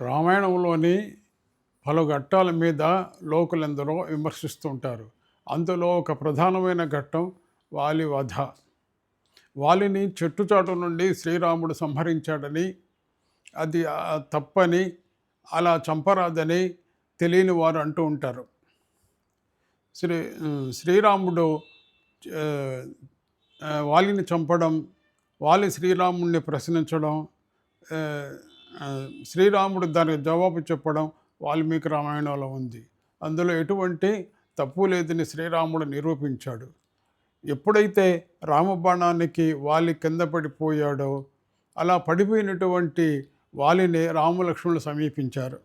రామాయణంలోని పలు ఘట్టాల మీద లోకులెందరో విమర్శిస్తుంటారు. అందులో ఒక ప్రధానమైన ఘట్టం వాలి వధ వాలిని చెట్టుచాటు నుండి శ్రీరాముడు సంహరించాడని అది తప్పని అలా చంపరాదని తెలియని వారు అంటూ ఉంటారు. శ్రీ శ్రీరాముడు వాలిని చంపడం వాలి శ్రీరాముడిని ప్రశ్నించడం శ్రీరాముడు దానికి జవాబు చెప్పడం వాల్మీకి రామాయణంలో ఉంది. అందులో ఎటువంటి తప్పు లేదని శ్రీరాముడు నిరూపించాడు. ఎప్పుడైతే రామబాణానికి వాలి కింద పడిపోయాడో అలా పడిపోయినటువంటి వాలిని రామలక్ష్మణులు సమీపించారు.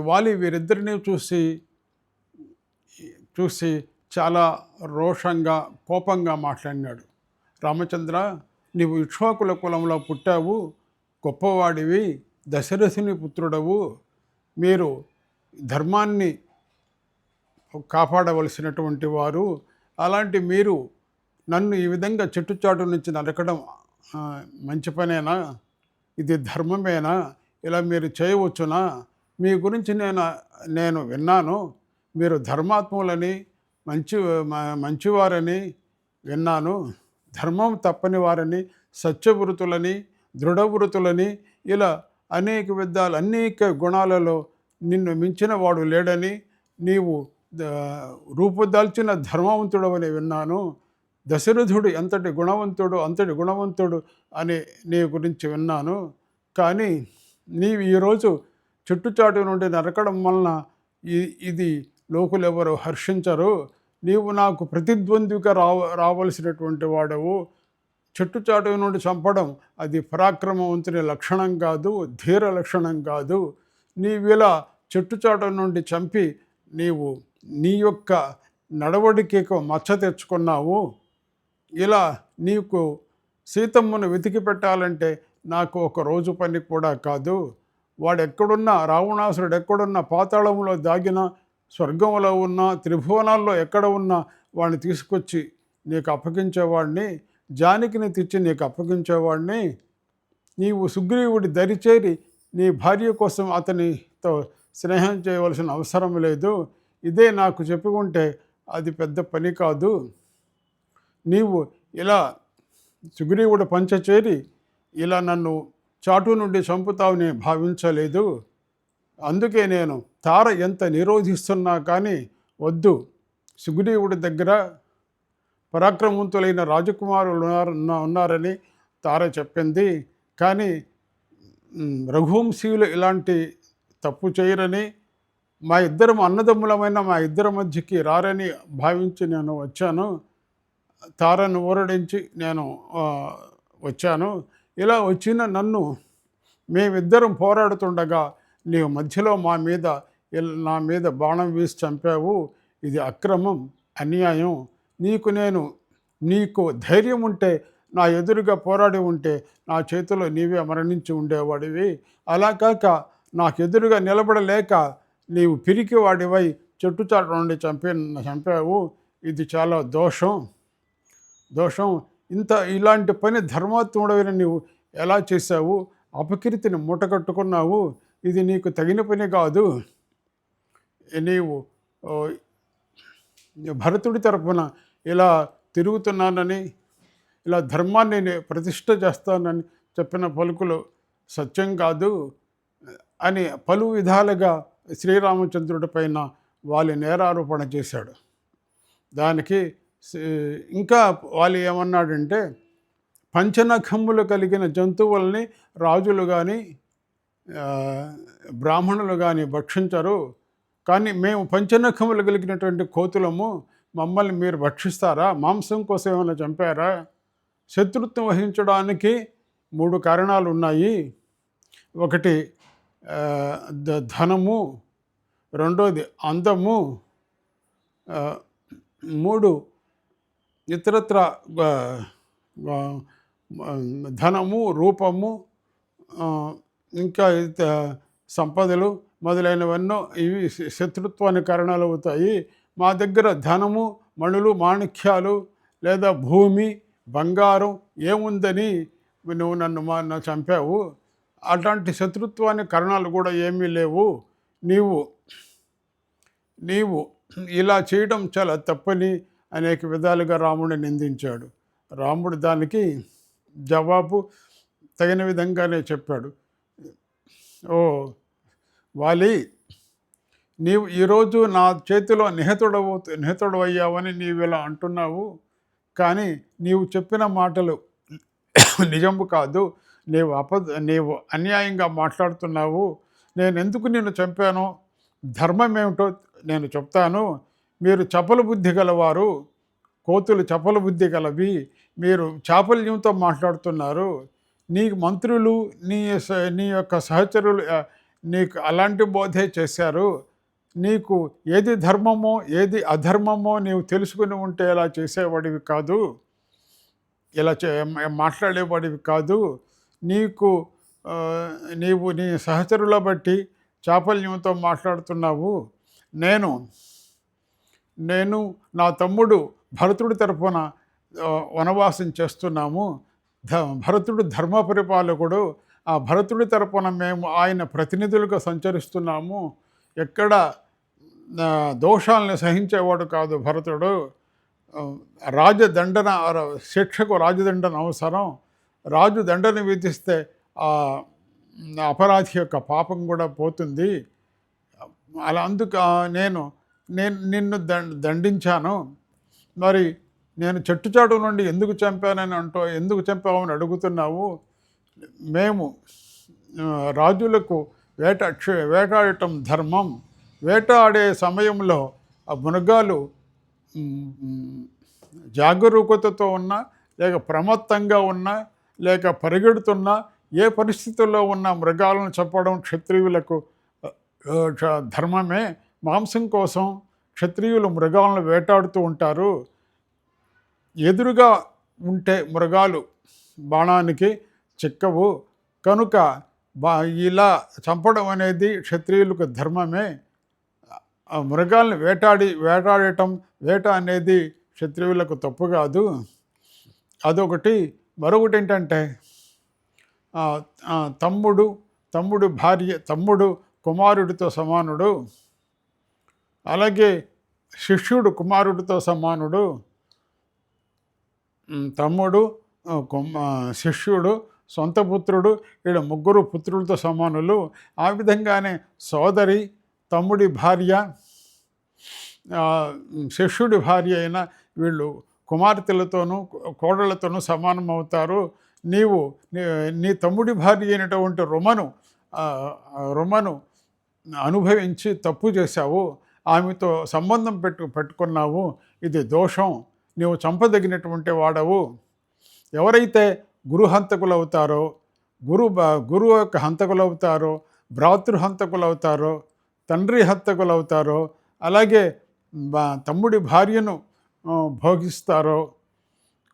వాలి వీరిద్దరిని చూసి చూసి చాలా రోషంగా కోపంగా మాట్లాడినాడు. రామచంద్ర నీవు ఇక్ష్వాకుల కులంలో పుట్టావు గొప్పవాడివి దశరథుని పుత్రుడవు. మీరు ధర్మాన్ని కాపాడవలసినటువంటి వారు. అలాంటి మీరు నన్ను ఈ విధంగా చెట్టుచాటు నుంచి నరకడం మంచి పనేనా? ఇది ధర్మమేనా? ఇలా మీరు చేయవచ్చునా? మీ గురించి నేను నేను విన్నాను. మీరు ధర్మాత్ములని మంచి మంచివారని విన్నాను. ధర్మం తప్పని వారని సత్యవృతులని దృఢవృతులని ఇలా అనేక విధాలు అనేక గుణాలలో నిన్ను మించిన వాడు లేడని నీవు రూపుదాల్చిన ధర్మవంతుడు అని విన్నాను. దశరథుడు ఎంతటి గుణవంతుడు అంతటి గుణవంతుడు అని నీ గురించి విన్నాను. కానీ నీవు ఈరోజు చుట్టుచాటు నుండి నరకడం వలన ఈ- ఇది లోకులెవరు హర్షించరు. నీవు నాకు ప్రతిద్వంద్విగా రావ రావలసినటువంటి వాడవు. చెట్టుచాటు నుండి చంపడం అది పరాక్రమవంతుని లక్షణం కాదు ధీర లక్షణం కాదు. నీవిలా చెట్టుచాటు నుండి చంపి నీవు నీ యొక్క నడవడికి మచ్చ తెచ్చుకున్నావు. ఇలా నీకు సీతమ్మను వెతికి పెట్టాలంటే నాకు ఒక రోజు పని కూడా కాదు. వాడెక్కడున్నా రావణాసురుడు ఎక్కడున్నా పాతాళంలో దాగిన స్వర్గంలో ఉన్న త్రిభువనాల్లో ఎక్కడ ఉన్నా వాడిని తీసుకొచ్చి నీకు అప్పగించేవాడిని జానకిని తెచ్చి నీకు అప్పగించేవాడిని. నీవు సుగ్రీవుడి దరిచేరి నీ భార్య కోసం అతనితో స్నేహం చేయవలసిన అవసరం లేదు. ఇదే నాకు చెప్పుకుంటే అది పెద్ద పని కాదు. నీవు ఇలా సుగ్రీవుడు పంచచేరి ఇలా నన్ను చాటు నుండి చంపుతావని భావించలేదు. అందుకే నేను తార ఎంత నిరోధిస్తున్నా కానీ వద్దు. సుగ్రీవుడి దగ్గర పరాక్రమవంతులైన రాజకుమారులు ఉన్నారు ఉన్నారని తార చెప్పింది. కానీ రఘువంశీయులు ఇలాంటి తప్పు చేయరని మా ఇద్దరం అన్నదమ్ములమైన మా ఇద్దరి మధ్యకి రారని భావించి నేను వచ్చాను. తారను ఊరడించి నేను వచ్చాను. ఇలా వచ్చిన నన్ను మేమిద్దరం పోరాడుతుండగా నీవు మధ్యలో మా మీద నా మీద బాణం వేసి చంపావు. ఇది అక్రమం అన్యాయం. నీకు నేను నీకు ధైర్యం ఉంటే నా ఎదురుగా పోరాడి ఉంటే నా చేతిలో నీవే మరణించి ఉండేవాడివి. అలా కాక నాకు ఎదురుగా నిలబడలేక నీవు పిరికి వాడివై చెట్టుచాట నుండి చంపే చంపావు. ఇది చాలా దోషం. దోషం. ఇంత ఇలాంటి పని ధర్మాత్ముడైన నీవు ఎలా చేశావు? అపకీర్తిని మూటగట్టుకున్నావు. ఇది నీకు తగిన పని కాదు. నీవు భరతుడి తరపున ఇలా తిరుగుతున్నానని ఇలా ధర్మాన్ని ప్రతిష్ట చేస్తానని చెప్పిన పలుకులు సత్యం కాదు అని పలు విధాలుగా శ్రీరామచంద్రుడి పైన వాళ్ళ నేరారోపణ చేశాడు. దానికి ఇంకా వాళ్ళు ఏమన్నాడంటే పంచనఖమ్ములు కలిగిన జంతువుల్ని రాజులు కానీ బ్రాహ్మణులు కానీ భక్షించరు. కానీ మేము పంచనఖములు కలిగినటువంటి కోతులము మమ్మల్ని మీరు భక్షిస్తారా మాంసం కోసం ఏమైనా చంపారా? శత్రుత్వం వహించడానికి మూడు కారణాలు ఉన్నాయి. ఒకటి ధనము. రెండోది అందము. మూడు ఇతరత్ర ధనము రూపము ఇంకా సంపదలు మొదలైనవన్నో ఇవి శత్రుత్వానికి కారణాలు అవుతాయి మా దగ్గర ధనము మణులు మాణిక్యాలు లేదా భూమి బంగారం ఏముందని నువ్వు నన్ను మా నన్ను చంపావు. అలాంటి శత్రుత్వానికి కారణాలు కూడా ఏమీ లేవు. నీవు నీవు ఇలా చేయడం చాలా తప్పని అనేక విధాలుగా రాముడిని నిందించాడు. రాముడు దానికి జవాబు తగిన విధంగానే చెప్పాడు. ఓ వాలి నీవు ఈరోజు నా చేతిలో నిహతుడవు అయ్యావని నీవు ఇలా అంటున్నావు. కానీ నీవు చెప్పిన మాటలు నిజము కాదు. నీవు అపద నీవు అన్యాయంగా మాట్లాడుతున్నావు. నేను ఎందుకు నిన్ను చంపాను? ధర్మం ఏమిటో నేను చెప్తాను. మీరు చపల బుద్ధి గలవారు. కోతులు చపల బుద్ధి గలవి. మీరు చాపల్యంతో మాట్లాడుతున్నారు. నీ మంత్రులు నీ నీ యొక్క సహచరులు నీకు అలాంటి బోధే చేశారు. నీకు ఏది ధర్మమో ఏది అధర్మమో నీవు తెలుసుకుని ఉంటే ఇలా చేసేవాడివి కాదు. ఇలా చే మాట్లాడేవాడివి కాదు. నీకు నీవు నీ సహచరుల బట్టి చాపల్యంతో మాట్లాడుతున్నావు. నేను నేను నా తమ్ముడు భరతుడి తరపున వనవాసం చేస్తున్నాము. ధ భరతుడు ధర్మ పరిపాలకుడు. ఆ భరతుడి తరపున మేము ఆయన ప్రతినిధులుగా సంచరిస్తున్నాము. ఎక్కడ దోషాలను సహించేవాడు కాదు భరతుడు. రాజదండన శిక్షకు రాజదండన అవసరం. రాజు దండన విధిస్తే ఆ అపరాధి యొక్క పాపం కూడా పోతుంది. అలా అందుకు నేను నేను నిన్ను దండించాను. మరి నేను చెట్టుచాటు నుండి ఎందుకు చంపానని అంటూ ఎందుకు చంపామని అడుగుతున్నావు? మేము రాజులకు వేట వేటాడటం ధర్మం. వేటాడే సమయంలో ఆ మృగాలు జాగరూకతతో ఉన్నా లేక ప్రమత్తంగా ఉన్నా లేక పరిగెడుతున్నా ఏ పరిస్థితుల్లో ఉన్న మృగాలను చెప్పడం క్షత్రియులకు ధర్మమే. మాంసం కోసం క్షత్రియులు మృగాలను వేటాడుతూ ఉంటారు. ఎదురుగా ఉంటే మృగాలు బాణానికి చిక్కవు. కనుక బా ఇలా చంపడం అనేది క్షత్రియులకు ధర్మమే. మృగాల్ని వేటాడి వేటాడటం వేట అనేది క్షత్రియులకు తప్పు కాదు. అదొకటి. మరొకటి ఏంటంటే తమ్ముడు తమ్ముడు భార్య తమ్ముడు కుమారుడితో సమానుడు. అలాగే శిష్యుడు కుమారుడితో సమానుడు. తమ్ముడు శిష్యుడు సొంత పుత్రుడు ఈడ ముగ్గురు పుత్రులతో సమానులు. ఆ విధంగానే సోదరి తమ్ముడి భార్య శిష్యుడి భార్య అయిన వీళ్ళు కుమార్తెలతోనూ కోడళ్ళతోనూ సమానం అవుతారు. నీవు నీ- తమ్ముడి భార్య అయినటువంటి రుమను రుమను అనుభవించి తప్పు చేశావు. ఆమెతో సంబంధం పెట్టు పెట్టుకున్నావు. ఇది దోషం. నీవు చంపదగినటువంటి వాడవు. ఎవరైతే గురు హంతకులు అవుతారో గురు గురువు యొక్క హంతకులు అవుతారో భ్రాతృహంతకులు అవుతారో తండ్రి హంతకులు అవుతారో అలాగే తమ్ముడి భార్యను భోగిస్తారో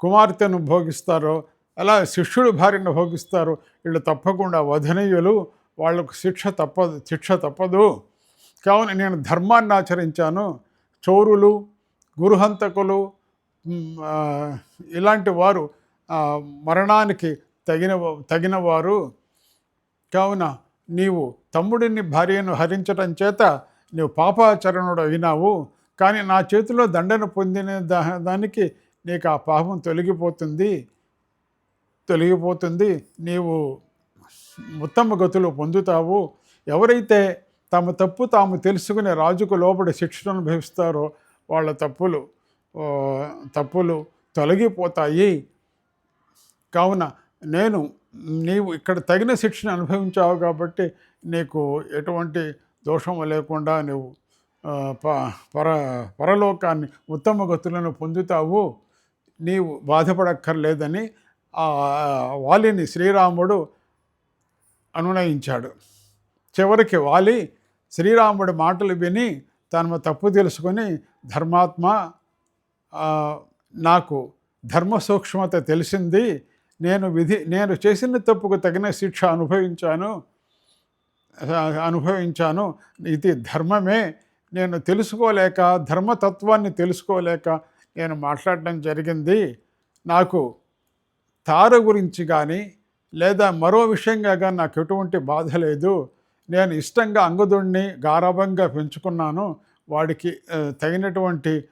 కుమార్తెను భోగిస్తారో అలా శిష్యుడు భార్యను భోగిస్తారు. వీళ్ళు తప్పకుండా వధనీయులు. వాళ్ళకు శిక్ష తప్పదు శిక్ష తప్పదు. కావున నేను ధర్మాన్ని ఆచరించాను. చోరులు గురుహంతకులు ఇలాంటి వారు మరణానికి తగిన తగినవారు. కావున నీవు తమ్ముడిని భార్యను హరించటం చేత నీవు పాపాచరణుడు అయినావు. కానీ నా చేతిలో దండన పొందిన దానికి నీకు ఆ పాపం తొలగిపోతుంది. తొలగిపోతుంది. నీవు ఉత్తమ గతులు పొందుతావు. ఎవరైతే తమ తప్పు తాము తెలుసుకునే రాజుకు లోబడి శిక్షను అనుభవిస్తారో వాళ్ళ తప్పులు తప్పులు తొలగిపోతాయి. కావున నేను నీవు ఇక్కడ తగిన శిక్షను అనుభవించావు కాబట్టి నీకు ఎటువంటి దోషము లేకుండా నువ్వు ప- పర పరలోకాన్ని ఉత్తమ గతులను పొందుతావు. నీవు బాధపడక్కర్లేదని ఆ వాలిని శ్రీరాముడు అనునయించాడు. చివరికి వాలి శ్రీరాముడి మాటలు విని తను తప్పు తెలుసుకొని ధర్మాత్మ నాకు ధర్మ సూక్ష్మత తెలిసింది. నేను విధి నేను చేసిన తప్పుకు తగిన శిక్ష అనుభవించాను అనుభవించాను. ఇది ధర్మమే. నేను తెలుసుకోలేక ధర్మతత్వాన్ని తెలుసుకోలేక నేను మాట్లాడడం జరిగింది. నాకు తార గురించి కానీ లేదా మరో విషయంగా కానీ నాకు ఎటువంటి బాధ లేదు. నేను ఇష్టంగా అంగదుడిని గారాభంగా పెంచుకున్నాను. వాడికి తగినటువంటి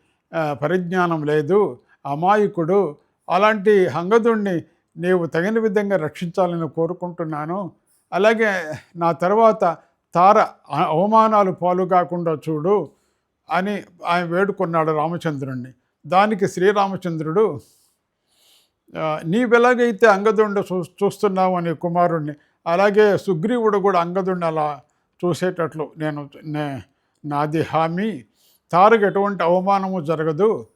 పరిజ్ఞానం లేదు. అమాయకుడు. అలాంటి అంగదుడిని నీవు తగిన విధంగా రక్షించాలని కోరుకుంటున్నాను. అలాగే నా తర్వాత తార అవమానాలు పాలు కాకుండా చూడు అని ఆయన వేడుకున్నాడు రామచంద్రుణ్ణి. దానికి శ్రీరామచంద్రుడు నీవెలాగైతే అంగదుండ చూ చూస్తున్నావు? అని కుమారుణ్ణి. అలాగే సుగ్రీవుడు కూడా అంగదుండి అలా చూసేటట్లు నేను నే నాది హామీ. తారకు ఎటువంటి అవమానము జరగదు.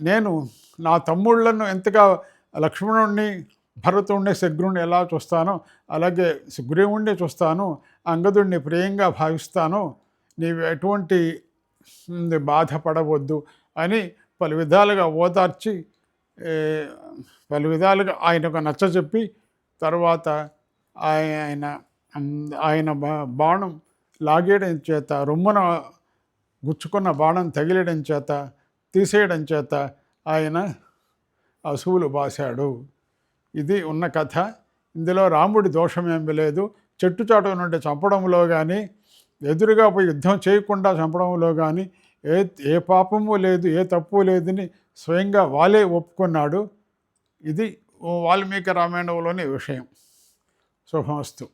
నేను నా తమ్ముళ్ళను ఎంతగా లక్ష్మణుణ్ణి భరతుణ్ణి శగ్రుణ్ణి ఎలా చూస్తానో అలాగే సుగ్రీవుణ్ణి చూస్తాను అంగదుణ్ణి ప్రియంగా భావిస్తాను నీవు ఎటువంటి బాధపడవద్దు అని పలు విధాలుగా ఓదార్చి పలు విధాలుగా ఆయనకు నచ్చజెప్పి తర్వాత ఆయన ఆయన బా- బాణం లాగేయడం చేత రొమ్మున గుచ్చుకున్న బాణం తగిలడం చేత తీసేయడం చేత ఆయన అసువులు బాశాడు. ఇది ఉన్న కథ. ఇందులో రాముడి దోషం లేదు. చెట్టు చాటు నుండి చంపడంలో కానీ ఎదురుగా పోయి యుద్ధం చేయకుండా చంపడంలో కానీ ఏ ఏ పాపము లేదు ఏ తప్పు లేదని స్వయంగా వాళ్ళే ఒప్పుకున్నాడు. ఇది వాల్మీకి రామాయణంలోని విషయం. శుభమస్తు.